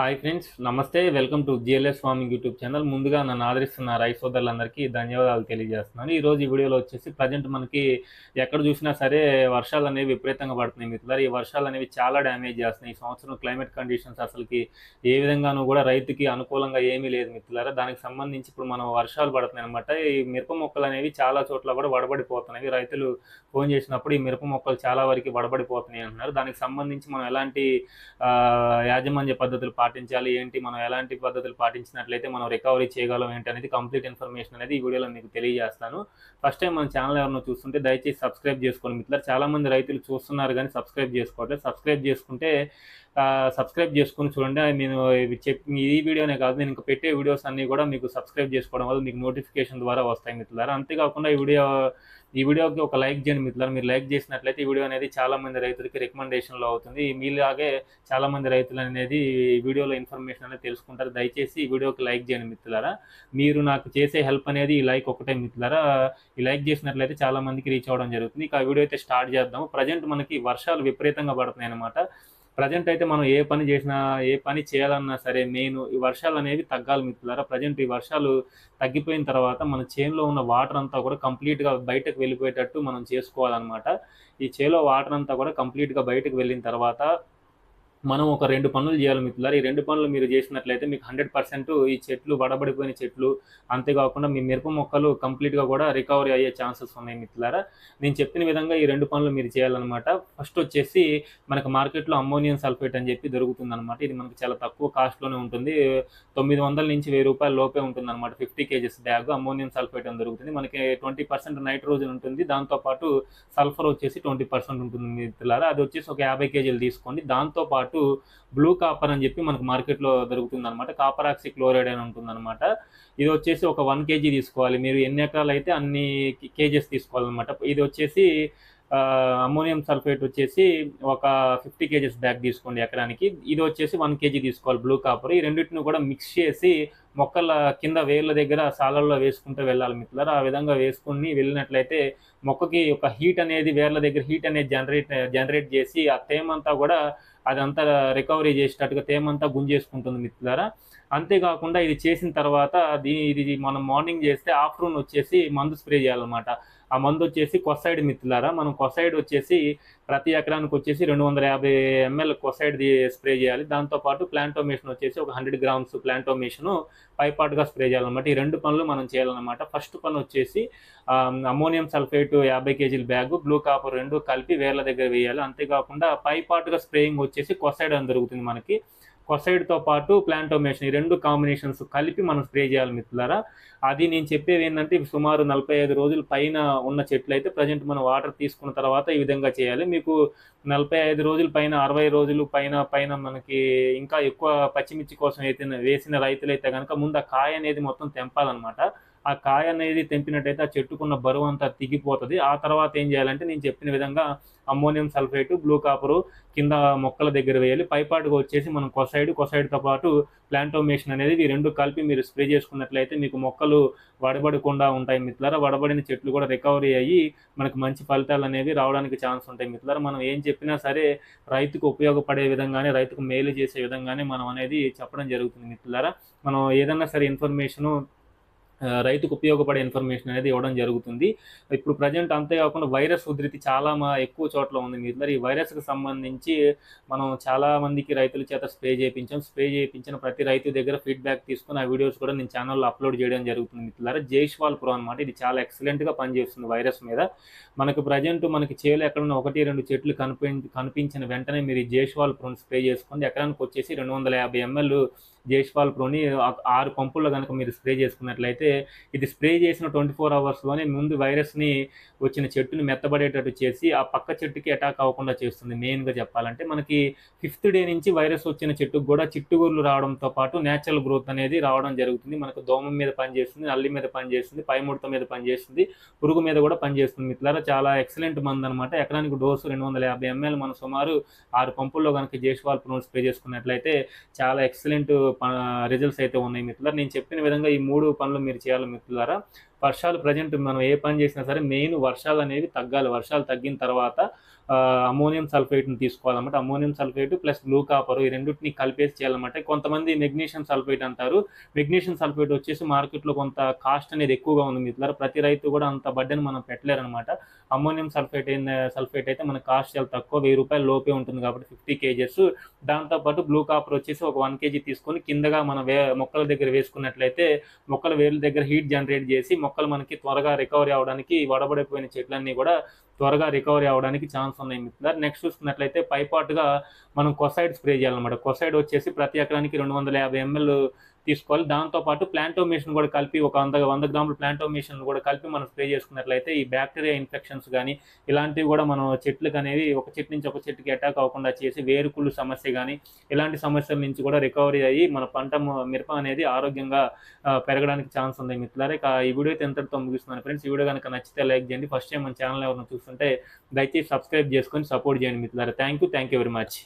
Hi friends నమస్తే. Welcome to GLS farming YouTube channel. ముందుగా నన్ను ఆదరిస్తున్న రై సోదరులందరికీ ధన్యవాదాలు తెలియజేస్తున్నాను. ఈ రోజు ఈ వీడియోలో వచ్చేసి ప్రజెంట్ మనకి ఎక్కడ చూసినా సరే వర్షాలు అనేవి విపరీతంగా పడుతున్నాయి మిత్రులారు. ఈ వర్షాలు అనేవి చాలా డ్యామేజ్ చేస్తున్నాయి. ఈ సంవత్సరం క్లైమేట్ కండిషన్స్ అసలుకి ఏ విధంగానూ కూడా రైతుకి అనుకూలంగా ఏమీ లేదు మిత్రులారా. దానికి సంబంధించి ఇప్పుడు మనం వర్షాలు పడుతున్నాయి అనమాట ఈ మిరప మొక్కలు అనేవి చాలా చోట్ల కూడా వడబడిపోతున్నాయి. రైతులు ఫోన్ చేసినప్పుడు ఈ మిరప మొక్కలు చాలా వరకు వడబడిపోతున్నాయి అంటున్నారు. దానికి సంబంధించి మనం ఎలాంటి యాజమాన్య పద్ధతులు పాటించాలి ఏంటి మనం ఎలాంటి పద్ధతులు పాటించినట్లయితే మనం రికవరీ చేయగలం ఏంటి అనేది కంప్లీట్ ఇన్ఫర్మేషన్ అనేది ఈ వీడియోలో మీకు తెలియజేస్తాను. ఫస్ట్ టైం మన ఛానల్ ఎవరైనా చూస్తుంటే దయచేసి సబ్స్క్రైబ్ చేసుకోండి మిత్రులు చాలామంది రైతులు చూస్తున్నారు కానీ సబ్స్క్రైబ్ చేసుకోవట్లేదు. సబ్స్క్రైబ్ చేసుకుంటే సబ్స్క్రైబ్ చేసుకుని చూడండి. నేను ఇవి చెప్పి ఈ వీడియోనే కాదు నేను ఇంకా పెట్టే వీడియోస్ అన్నీ కూడా మీకు సబ్స్క్రైబ్ చేసుకోవడం వల్ల మీకు నోటిఫికేషన్ ద్వారా వస్తాయి మిత్రులారా. అంతేకాకుండా ఈ వీడియో ఈ వీడియోకి ఒక లైక్ చేయండి మిత్రులు మీరు లైక్ చేసినట్లయితే ఈ వీడియో అనేది చాలామంది రైతులకి రికమెండేషన్లో అవుతుంది. మీలాగే చాలామంది రైతులు అనేది ఈ వీడియోలో ఇన్ఫర్మేషన్ అనేది తెలుసుకుంటారు. దయచేసి ఈ వీడియోకి లైక్ చేయండి మిత్రులారా. మీరు నాకు చేసే హెల్ప్ అనేది ఈ లైక్ ఒకటే మిత్రులారా. ఈ లైక్ చేసినట్లయితే చాలామందికి రీచ్ అవ్వడం జరుగుతుంది. ఇక ఆ వీడియో అయితే స్టార్ట్ చేద్దాము. ప్రజెంట్ మనకి వర్షాలు విపరీతంగా పడుతున్నాయి అనమాట ప్రజెంట్ అయితే మనం ఏ పని చేసినా ఏ పని చేయాలన్నా సరే మెయిన్ ఈ వర్షాలు అనేవి తగ్గాలి మిత్రులారా ప్రజెంట్ ఈ వర్షాలు తగ్గిపోయిన తర్వాత మన చేనులో ఉన్న వాటర్ అంతా కూడా కంప్లీట్గా బయటకు వెళ్ళిపోయేటట్టు మనం చేసుకోవాలన్నమాట. ఈ చేలో వాటర్ అంతా కూడా కంప్లీట్గా బయటకు వెళ్ళిన తర్వాత మనం ఒక రెండు పనులు చేయాలి మిత్రులారు. ఈ రెండు పనులు మీరు చేసినట్లయితే మీకు హండ్రెడ్ పర్సెంట్ ఈ చెట్లు వడబడిపోయిన చెట్లు అంతేకాకుండా మీ మిరప మొక్కలు కంప్లీట్గా కూడా రికవరీ అయ్యే ఛాన్సెస్ ఉన్నాయి మిత్రులారా. నేను చెప్పిన విధంగా ఈ రెండు పనులు మీరు చేయాలన్నమాట. ఫస్ట్ వచ్చేసి మనకు మార్కెట్లో అమ్మోనియం సల్ఫేట్ అని చెప్పి దొరుకుతుంది అనమాట ఇది మనకి చాలా తక్కువ కాస్ట్లోనే ఉంటుంది. తొమ్మిది వందల నుంచి వెయ్యి రూపాయల లోపే ఉంటుంది అనమాట fifty KGs bag ammonium sulphate అని దొరుకుతుంది. మనకి ట్వంటీ పర్సెంట్ నైట్రోజన్ ఉంటుంది. దాంతోపాటు సల్ఫర్ వచ్చేసి ట్వంటీ పర్సెంట్ ఉంటుంది మిత్రులారా. అది వచ్చేసి ఒక యాభై కేజీలు తీసుకోండి. దాంతోపాటు బ్లూ కాపర్ అని చెప్పి మనకు మార్కెట్లో దొరుకుతుంది అనమాట కాపర్ ఆక్సి క్లోరైడ్ అని ఉంటుంది అనమాట ఇది వచ్చేసి ఒక వన్ కేజీ తీసుకోవాలి. మీరు ఎన్ని ఎకరాలు అయితే అన్ని కేజెస్ తీసుకోవాలన్నమాట. ఇది వచ్చేసి అమ్మోనియం సల్ఫేట్ వచ్చేసి ఒక ఫిఫ్టీ కేజెస్ బ్యాగ్ తీసుకోండి ఎకరానికి. ఇది వచ్చేసి వన్ కేజీ తీసుకోవాలి బ్లూ కాపర్. ఈ రెండింటిని కూడా మిక్స్ చేసి మొక్కల కింద వేర్ల దగ్గర సాలల్లో వేసుకుంటూ వెళ్ళాలి మిత్రులారా. ఆ విధంగా వేసుకుని వెళ్ళినట్లయితే మొక్కకి ఒక హీట్ అనేది వేర్ల దగ్గర హీట్ అనేది జనరేట్ జనరేట్ చేసి ఆ తేమంతా కూడా అదంతా రికవరీ చేసేటట్టుగా తేమంతా గుంజేసుకుంటుంది మిత్రులారా. అంతేకాకుండా ఇది చేసిన తర్వాత దీని ఇది మనం మార్నింగ్ చేస్తే ఆఫ్టర్నూన్ వచ్చేసి మందు స్ప్రే చేయాలన్నమాట. ఆ మందు వచ్చేసి కొసైడ్ మిత్రులారా. మనం కొసైడ్ వచ్చేసి ప్రతి ఎకరానికి వచ్చేసి రెండు వందల యాభై ఎంఎల్ కొసైడ్ స్ప్రే చేయాలి. దాంతోపాటు ప్లాంటోమేషన్ వచ్చేసి ఒక హండ్రెడ్ గ్రామ్స్ ప్లాంటోమేషన్ పైపాటుగా స్ప్రే చేయాలన్నమాట. ఈ రెండు పనులు మనం చేయాలన్నమాట. ఫస్ట్ పని వచ్చేసి అమోనియం సల్ఫేట్ యాభై కేజీల బ్యాగ్ బ్లూ కాపర్ రెండు కలిపి వేర్ల దగ్గర వేయాలి. అంతేకాకుండా పైపాటుగా స్ప్రేయింగ్ వచ్చేసి కొసైడ్ అని దొరుకుతుంది మనకి. కొసైడ్తో పాటు ప్లాంటోమేషన్ ఈ రెండు కాంబినేషన్స్ కలిపి మనం స్ప్రే చేయాలి మిత్రులారా. అది నేను చెప్పేది ఏంటంటే సుమారు నలభై ఐదు రోజుల పైన ఉన్న చెట్లు అయితే ప్రజెంట్ మనం వాటర్ తీసుకున్న తర్వాత ఈ విధంగా చేయాలి. మీకు నలభై ఐదు రోజుల పైన అరవై రోజులు పైన పైన మనకి ఇంకా ఎక్కువ పచ్చిమిర్చి కోసం అయితే వేసిన రైతులు అయితే కనుక ముందు ఆ కాయ అనేది మొత్తం తెంపాలన్నమాట. ఆ కాయ అనేది తెంపినట్టయితే ఆ చెట్టుకున్న బరువు అంతా తిగిపోతుంది. ఆ తర్వాత ఏం చేయాలంటే నేను చెప్పిన విధంగా అమ్మోనియం సల్ఫేటు బ్లూ కాపరు కింద మొక్కల దగ్గర వేయాలి. పైపాటుకు వచ్చేసి మనం కొసైడ్ కొసైడ్తో పాటు ప్లాంటోమేషన్ అనేది ఈ రెండు కలిపి మీరు స్ప్రే చేసుకున్నట్లయితే మీకు మొక్కలు వడబడకుండా ఉంటాయి మిత్రులారా. వడబడిన చెట్లు కూడా రికవరీ అయ్యి మనకు మంచి ఫలితాలు అనేవి రావడానికి ఛాన్స్ ఉంటాయి మిత్రులారా. మనం ఏం చెప్పినా సరే రైతుకు ఉపయోగపడే విధంగానే రైతుకు మేలు చేసే విధంగానే మనం అనేది చెప్పడం జరుగుతుంది మిత్రులారా. మనం ఏదన్నా సరే ఇన్ఫర్మేషను రైతుకు ఉపయోగపడే ఇన్ఫర్మేషన్ అనేది ఇవ్వడం జరుగుతుంది. ఇప్పుడు ప్రజెంట్ అంతేకాకుండా వైరస్ ఉధృతి చాలా మా ఎక్కువ చోట్ల ఉంది. మిత్రులారా ఈ వైరస్కి సంబంధించి మనం చాలా మందికి రైతుల చేత స్ప్రే చేయించాం స్ప్రే చేయించిన ప్రతి రైతు దగ్గర ఫీడ్బ్యాక్ తీసుకుని ఆ వీడియోస్ కూడా నేను ఛానల్లో అప్లోడ్ చేయడం జరుగుతుంది. మిత్రులారా జైష్వాల్ ప్రో అనమాట ఇది చాలా ఎక్సలెంట్గా పనిచేస్తుంది వైరస్ మీద. మనకు ప్రజెంట్ మనకి చేలు ఎక్కడన్నా ఒకటి రెండు చెట్లు కనిపి కనిపించిన వెంటనే మీరు ఈ జైష్వాల్ ప్రోని స్ప్రే చేసుకోండి. ఎకరానికి వచ్చేసి రెండు వందల యాభై ఎంఎల్ జైష్వాల్ ప్రోని ఆరు పంపుల్లో కనుక మీరు స్ప్రే చేసుకున్నట్లయితే ఇది స్ప్రే చేసిన ట్వంటీ ఫోర్ అవర్స్లోనే ముందు వైరస్ని వచ్చిన చెట్టుని మెత్తబడేటట్టు చేసి ఆ పక్క చెట్టుకి అటాక్ అవ్వకుండా చేస్తుంది. మెయిన్గా చెప్పాలంటే మనకి ఫిఫ్త్ డే నుంచి వైరస్ వచ్చిన చెట్టుకు కూడా చిట్టుగుర్లు రావడంతో పాటు నేచురల్ గ్రోత్ అనేది రావడం జరుగుతుంది. మనకు దోమం మీద పనిచేస్తుంది నల్లి మీద పనిచేస్తుంది పైముడత మీద పనిచేస్తుంది పురుగు మీద కూడా పనిచేస్తుంది మిత్రులారా చాలా ఎక్సలెంట్ మంది అనమాట ఎకరానికి డోసు రెండు వందల యాభై ఎంఎల్ మనం సుమారు ఆరు పంపుల్లో కనుక జేష్వాల్ ప్రోన్ స్ప్రే చేసుకున్నట్లయితే చాలా ఎక్సలెంట్ రిజల్ట్స్ అయితే ఉన్నాయి మిత్రులారా. నేను చెప్పిన విధంగా ఈ మూడు పనులు మీరు చేయాలి మిత్రులారా. వర్షాలు ప్రజెంట్ మనం ఏ పని చేసినా సరే మెయిన్ వర్షాలు అనేవి తగ్గాలి. వర్షాలు తగ్గిన తర్వాత అమోనియం సల్ఫేట్ని తీసుకోవాలన్నమాట. Ammonium sulphate plus blue copper ఈ రెండింటిని కలిపేసి చేయాలన్నమాట. కొంతమంది మెగ్నీషియం సల్ఫేట్ అంటారు. మెగ్నీషియం సల్ఫేట్ వచ్చేసి మార్కెట్లో కొంత కాస్ట్ అనేది ఎక్కువగా ఉంది. మిత్రులారా ప్రతి రైతు కూడా అంత బడ్డని మనం పెట్టలేరు అనమాట అమోనియం సల్ఫేట్ సల్ఫేట్ అయితే మన కాస్ట్ చాలా తక్కువ. వెయ్యి రూపాయల లోపే ఉంటుంది కాబట్టి ఫిఫ్టీ కేజెస్. దాంతోపాటు బ్లూ కాపర్ వచ్చేసి ఒక వన్ కేజీ తీసుకొని కిందగా మన వే మొక్కల దగ్గర వేసుకున్నట్లయితే మొక్కల వేర్ల దగ్గర హీట్ జనరేట్ చేసి మొక్కలు మనకి త్వరగా రికవరీ అవడానికి వడబడిపోయిన చెట్లన్నీ కూడా త్వరగా రికవరీ అవడానికి ఛాన్స్ ఉన్నాయి మిత్రులారు. నెక్స్ట్ చూసుకున్నట్లయితే పైపాటుగా మనం కొసైడ్ స్ప్రే చేయాలన్నమాట. కొసైడ్ వచ్చేసి ప్రతి ఎకరానికి రెండు వందల యాభై ఎంఎల్ తీసుకోవాలి. దాంతోపాటు ప్లాంటోమేషన్ కూడా కలిపి ఒక వంద వంద గ్రాముల ప్లాంటోమేషన్ కూడా కలిపి మనం స్ప్రే చేసుకున్నట్లయితే ఈ బ్యాక్టీరియా ఇన్ఫెక్షన్స్ కానీ ఇలాంటివి కూడా మనం చెట్లకు అనేవి ఒక చెట్టు నుంచి ఒక చెట్టుకి అటాక్ అవ్వకుండా చేసి వేరుకుళ్ళు సమస్య కానీ ఇలాంటి సమస్యల నుంచి కూడా రికవరీ అయ్యి మన పంట మిరప అనేది ఆరోగ్యంగా పెరగడానికి ఛాన్స్ ఉంది మిత్రులారే. ఈ వీడియో అయితే ఎంతటితో ముగిస్తున్నాను ఫ్రెండ్స్ ఈ వీడియో కనుక నచ్చితే లైక్ చేయండి. ఫస్ట్ టైం మన ఛానల్ ఎవరైనా చూస్తుంటే దయచేసి సబ్స్క్రైబ్ చేసుకొని సపోర్ట్ చేయండి మిత్రులారా. Thank you thank you very much